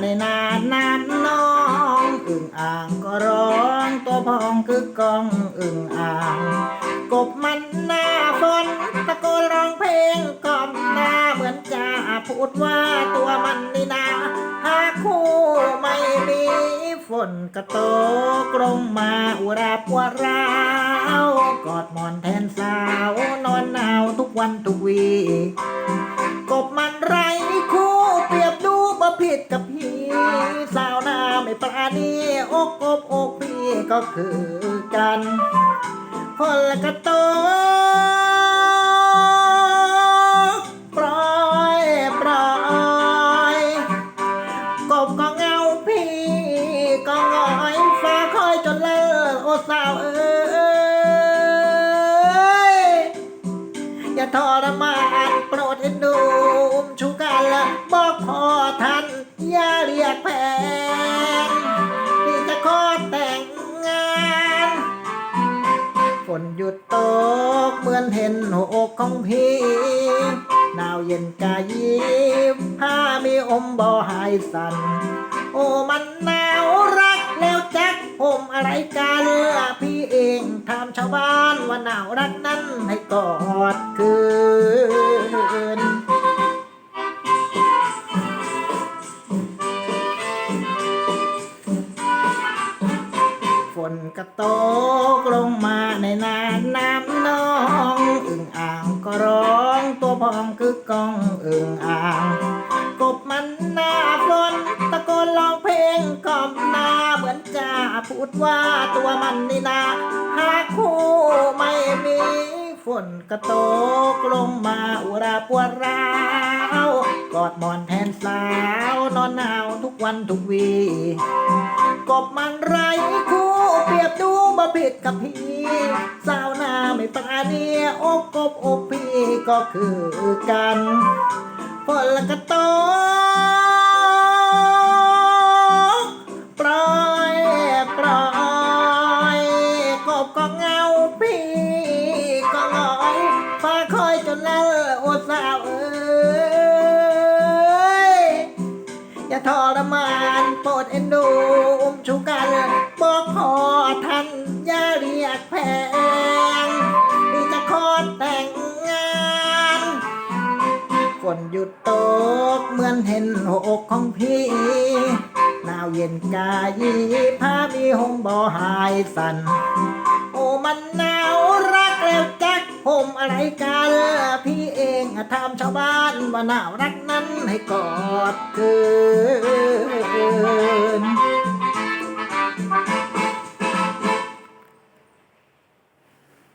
ในนานนานน้องอึ่งอ่างก็ร้องตัวพองคือกองอึ่งอ่าง กบมันหน้าฝนตะโกนร้องเพลงก่อมหน้าเหมือนจะพูดว่าตัวมันนี่นาหาคู่ไม่มีฝนกระโตกลงมาอุราปวราวกอดหมอนแทนสาวนอนหนาวทุกวันทุกวี ปราณีอกกบอกพี่ก็คือกันคนละกระโตกปล่อยปล่อยกบก็เงาพี่ก็งอยฟ้าคอยจนเลิกโอสาวเอ้ เห็นหัวอกของพี่ หนาวเย็นกายยิ้มผ้ามีอมบ่หายสันโอ้มันหนาวรักแล้วแจักห่มอะไรกันพี่เองถามชาวบ้านว่าหนาวรักนั้นให้กอดคืนฝนกระโตกลงมาในนาน้ พองคือกองเอึ่งอ่าง กบมันหน้าฝนตะโกนร้องเพลงกอมหน้าเหมือนจะพูดว่าตัวมันนี่นา หาคู่ไม่มีฝนกระโตกลงมาอุราปวดร้าวกอดหมอนแทนสาวนอนหนาวทุกวันทุกวี กบมันไรคู่เปรียบดูบ่ผิดกับพี่สาวหน้าไม่ปราณีอกกบอกพี่ก็คือกันฝนละกระโต รมานโปรดเอ็นดูอุ้มชูกันบอกพอท่านอย่าเรียกแพงที่จะขอแต่งงานฝนหยุดตกเหมือนเห็นหัวอกของพี่หนาวเย็นกายผ้ามีห่มบ่หายสันโอ้มันหนาวรักแล้วจักห่มอะไรกันพี่ เองอะทำชาวบ้านว่าหนาวรักนั้นให้กอดคืน